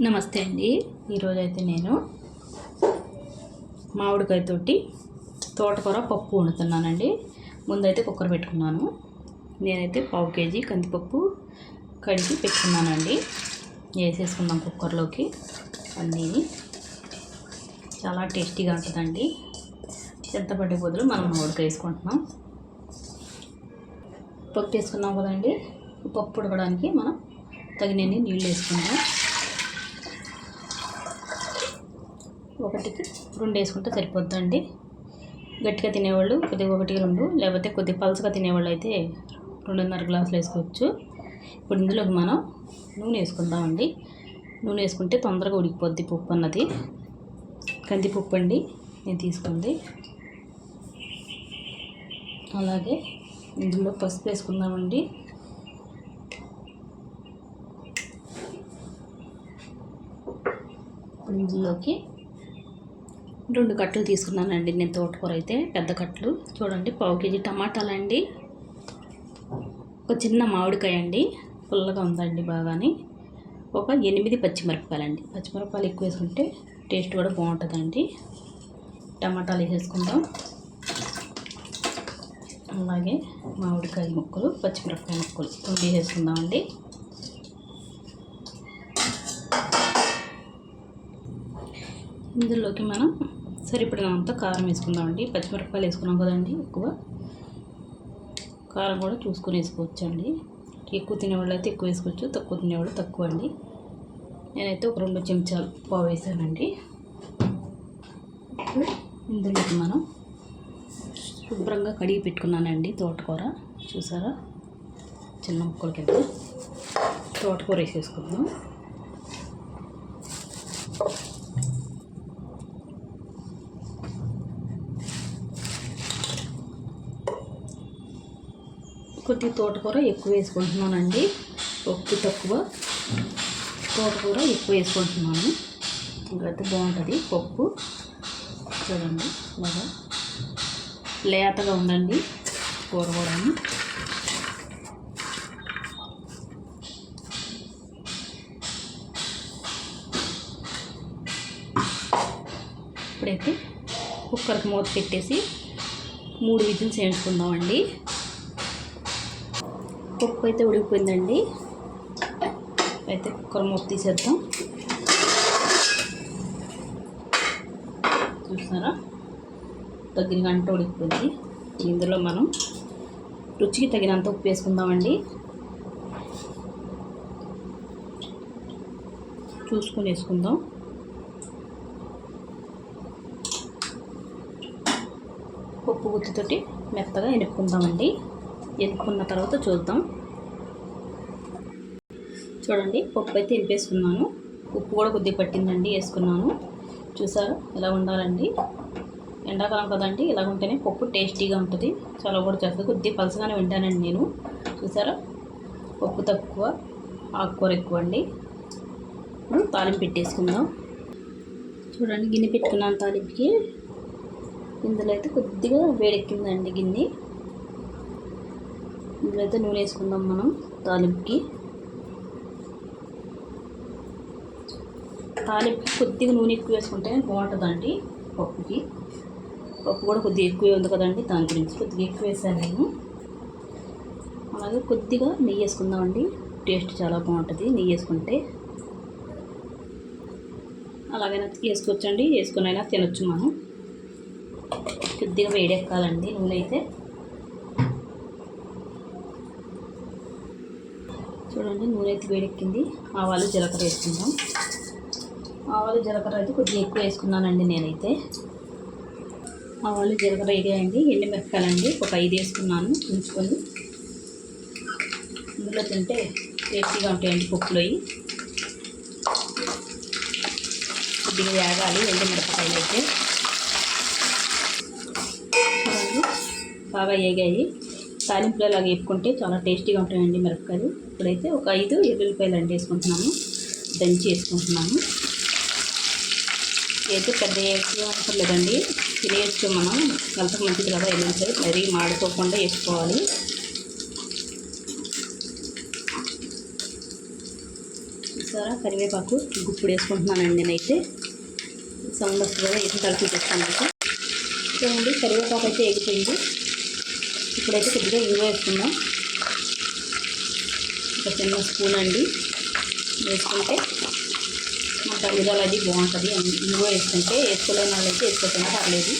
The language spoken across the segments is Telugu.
నమస్తే అండి. ఈరోజైతే నేను మామిడికాయ తోటి తోటకూర పప్పు వండుతున్నానండి. ముందైతే కుక్కర్ పెట్టుకున్నాను. నేనైతే పావు కేజీ కందిపప్పు కడిగి పెట్టుకున్నానండి. వేసేసుకుందాం కుక్కర్లోకి. అన్నీ చాలా టేస్టీగా ఉంటుందండి. చింతపండు బదులు మనం మామిడికాయ వేసుకుంటున్నాం. పప్పు వేసుకున్నాం కదండి. పప్పు ఉడకడానికి మనం తగినన్ని నీళ్ళు వేసుకుందాం. ఒకటికి రెండు వేసుకుంటే సరిపోద్దండి. గట్టిగా తినేవాళ్ళు కొద్దిగా ఒకటి రెండు లేకపోతే కొద్దిగా పలసగా తినేవాళ్ళు అయితే రెండున్నర గ్లాసులు వేసుకోవచ్చు. ఇప్పుడు ఇందులోకి మనం నూనె వేసుకుందామండి. నూనె వేసుకుంటే తొందరగా ఉడికిపోద్ది పప్పు అన్నది. కందిపప్పు అండి నేను తీసుకుంది అలాగే ఇందులో పసుపు వేసుకుందామండి. ఇందులోకి రెండు కట్టలు తీసుకున్నానండి నేను తోటకూర అయితే పెద్ద కట్టలు. చూడండి పావు కేజీ టమాటాలు అండి ఒక చిన్న మామిడికాయ అండి పుల్లగా ఉందండి బాగాని. ఒక ఎనిమిది పచ్చిమిరపకాయలు అండి పచ్చిమిరపకాయలు ఎక్కువ వేసుకుంటే టేస్ట్ కూడా బాగుంటుందండి. టమాటాలు వేసేసుకుందాం. అలాగే మామిడికాయ ముక్కలు పచ్చిమిరపకాయ ముక్కలు తొమ్మిది వేసుకుందామండి ఇందులోకి మనం సరే ఇప్పుడు అంతా కారం వేసుకుందామండి. పచ్చిమిరపకాయలు వేసుకున్నాం కదండి ఎక్కువ. కారం కూడా చూసుకొని వేసుకోవచ్చు అండి ఎక్కువ తినేవాళ్ళు అయితే ఎక్కువ వేసుకోవచ్చు తక్కువ తినేవాళ్ళు తక్కువ అండి. నేనైతే ఒక రెండు చెంచాలు పావు వేసానండి. ఇందులోకి మనం శుభ్రంగా కడిగి పెట్టుకున్నానండి తోటకూర. చూసారా? చిన్న ముక్కల కింద తోటకూర వేసేసుకుందాం. కొద్దిగా తోటకూర ఎక్కువ వేసుకుంటున్నానండి. పప్పు తక్కువ తోటకూర ఎక్కువ వేసుకుంటున్నాను. ఇంకైతే బాగుంటుంది పప్పు. చూడండి బాగా లేతగా ఉందండి కూర కూడా ఇప్పుడైతే కుక్కర్కి మూత పెట్టేసి మూడు విజిల్స్ వేయించుకుందామండి. పప్పు అయితే ఉడికిపోయిందండి. అయితే కుక్కర్ మూత తీసేద్దాం. చూసారా? దగ్గర గంట ఉడికిపోయింది. ఇందులో మనం రుచికి తగినంత ఉప్పు వేసుకుందామండి. చూసుకొని వేసుకుందాం. పప్పు గుత్తితోటి మెత్తగా ఎనుక్కుందామండి. ఎనుక్కున్న తర్వాత చూద్దాం. చూడండి పప్పు అయితే ఇంపేసుకున్నాను ఉప్పు కూడా కొద్దిగా పట్టిందండి వేసుకున్నాను. చూసారా ఎలా ఉండాలండి? ఎండాకాలం కదండి ఇలా ఉంటేనే పప్పు టేస్టీగా ఉంటుంది. చాలా కూడా చేస్తుంది కొద్దిగా పలసగానే వింటానండి నేను. చూసారా? పప్పు తక్కువ ఆకుకూర ఎక్కువ అండి. తాలింపు పెట్టేసుకుందాం. చూడండి గిన్నె పెట్టుకున్నాను తాలింపుకి. ఇందులో అయితే కొద్దిగా వేడెక్కిందండి గిన్నె. ఇందులో అయితే నూనె వేసుకుందాం మనం తాలింపుకి. తాలింపుకి కొద్దిగా నూనె ఎక్కువ వేసుకుంటే బాగుంటుందండి పప్పుకి. పప్పు కూడా కొద్దిగా ఎక్కువే ఉంది కదండి దాని గురించి కొద్దిగా ఎక్కువ వేసాను నేను. అలాగే కొద్దిగా నెయ్యి వేసుకుందామండి టేస్ట్ చాలా బాగుంటుంది నెయ్యి వేసుకుంటే. అలాగైనా వేసుకోవచ్చండి వేసుకుని అయినా తినొచ్చు మనం. కొద్దిగా వేడెక్కాలండి నూనె అయితే. చూడండి నూనె అయితే వేడెక్కింది. ఆవాలు జీలకర్ర వేసుకుందాం. ఆవాలు జీలకర్ర అయితే కొద్దిగా ఎక్కువ వేసుకున్నానండి నేనైతే. ఆవాలు జీలకర్ర వేగాయండి ఎండుమిరపకాయలండి. ఒక ఐదు వేసుకున్నాను ఉంచుకొని. ఇందులో తింటే టేస్టీగా ఉంటాయండి పప్పులో కొద్దిగా వేగాలి ఎండుమిరపకాయలు అయితే. బాగా వేగాయి. తాలింపులు అలాగ వేపుకుంటే చాలా టేస్టీగా ఉంటాయండి మిరపకాయలు. ఇప్పుడైతే ఒక ఐదు ఎల్లుల్లిపాయలు అండి వేసుకుంటున్నాము. దంచి వేసుకుంటున్నాము. అయితే పెద్ద ఎక్కువ అవసరం లేదండి తినేయచ్చు మనం. హెల్త్కి మంచిది కదా ఎల్లుల్లిపాయ మరీ మాడిపోకుండా వేసుకోవాలి. చూసారా? కరివేపాకు గుప్పుడు వేసుకుంటున్నానండి నేనైతే. సౌండ్ వస్తుంది కదా వేసి కలిపి చేస్తాను చూడండి కరివేపాకు అయితే ఎగిపోయింది ఇప్పుడైతే కొద్దిగా ఇవి వేసుకుందాం. ఒక చిన్న స్పూన్ అండి. వేసుకుంటే మా తగ్గుదల అది బాగుంటుంది ఇంగువ వేసుకుంటే వేసుకోలేని వాళ్ళైతే వేసుకోకుండా పర్లేదు.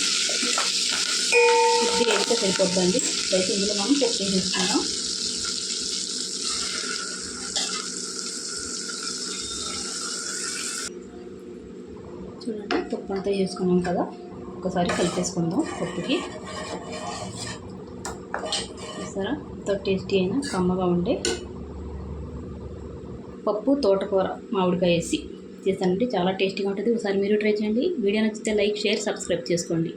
కొద్దిగా వేస్తే సరిపోద్దండి. అయితే ఇందులో మనం పప్పు చేసుకుందాం చూడండి పప్పు అంతా చేసుకున్నాం కదా. ఒకసారి కలిపేసుకుందాం పప్పుకి. చూసారా ఎంతో టేస్టీ అయినా కమ్మగా ఉండే. పప్పు తోటకూర మామిడికాయ వేసి. చేస్తానంటే చాలా టేస్టీగా ఉంటుంది. ఒకసారి మీరు ట్రై చేయండి. వీడియో నచ్చితే లైక్ షేర్ సబ్స్క్రైబ్ చేసుకోండి.